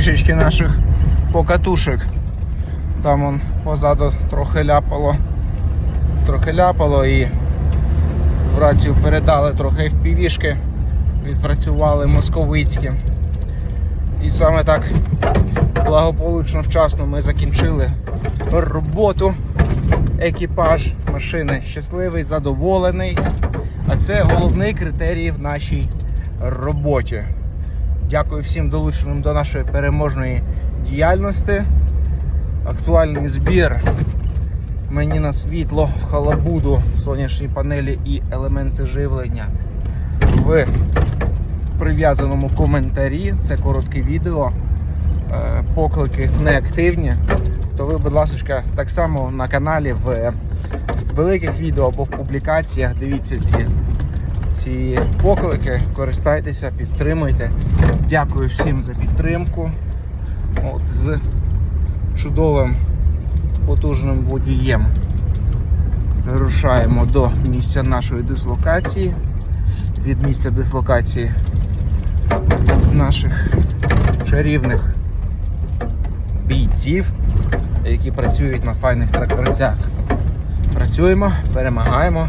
трішечки наших покатушек. Там он позаду трохи ляпало, трохи ляпало і в рацію передали трохи впівішки, відпрацювали московицькі. І саме так благополучно вчасно ми закінчили роботу. Екіпаж машини щасливий, задоволений. А це головний критерій в нашій роботі. Дякую всім долученим до нашої переможної діяльності. Актуальний збір мені на світло в халабуду, сонячні панелі і елементи живлення в прив'язаному коментарі. Це коротке відео. Е, Поклики неактивні. То ви, будь ласка, так само на каналі в великих відео або в публікаціях дивіться ці, ці поклики, користайтеся, підтримуйте. Дякую всім за підтримку. От, з чудовим потужним водієм. Рушаємо до місця нашої дислокації. Від місця дислокації наших чарівних бійців, які працюють на файних тракторцях. Працюємо, перемагаємо